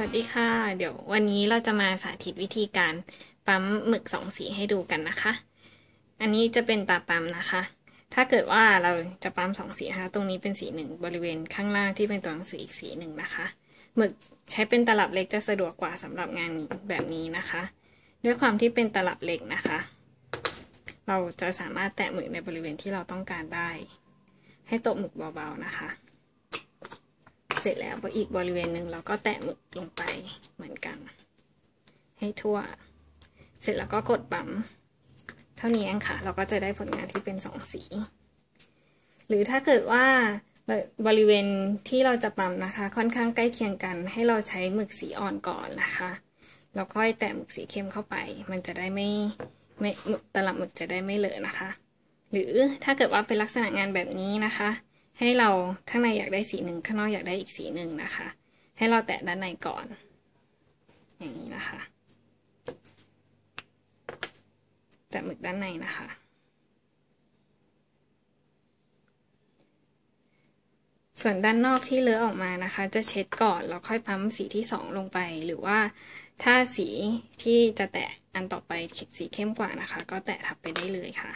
สวัสดีค่ะ เดี๋ยววันนี้เราจะมาสาธิตวิธีการปั๊มหมึกสองสีให้ดูกันนะคะ อันนี้จะเป็นตาปั๊มนะคะ ถ้าเกิดว่าเราจะปั๊มสองสีนะคะ ตรงนี้เป็นสีหนึ่งบริเวณข้างล่างที่เป็นตัวหนังสืออีกสีหนึ่งนะคะ หมึกใช้เป็นตลับเล็กจะสะดวกกว่าสำหรับงานแบบนี้นะคะ ด้วยความที่เป็นตลับเล็กนะคะ เราจะสามารถแตะหมึกในบริเวณที่เราต้องการได้ ให้ตบหมึกเบาๆนะคะ เสร็จแล้วอีกบริเวณหนึ่งเราก็แตะหมึกลงไปเหมือนกัน ให้ทั่ว เสร็จแล้วก็กดปั๊มเท่านี้เองค่ะ เราก็จะได้ผลงานที่เป็นสองสี หรือถ้าเกิดว่า บริเวณที่เราจะปั๊มนะคะ ค่อนข้างใกล้เคียงกัน ให้เราใช้หมึกสีอ่อนก่อนนะคะแล้วค่อยแตะหมึกสีเข้มเข้าไป มันจะได้ไม่ไม่ตลับหมึกจะได้ไม่เลอะนะคะ หรือถ้าเกิดว่าเป็นลักษณะงานแบบนี้นะคะ ให้เราข้างในอยากได้สีหนึ่งข้างนอกอยากได้อีกสีหนึ่งนะคะ ให้เราแตะด้านในก่อน อย่างนี้นะคะ แตะหมึกด้านในนะคะ ส่วนด้านนอกที่เลอะออกมานะคะ จะเช็ดก่อนแล้วค่อยปั๊มสีที่สองลงไป หรือว่าถ้าสีที่จะแตะอันต่อไปสีเข้มกว่านะคะ ก็แตะทับไปได้เลยค่ะ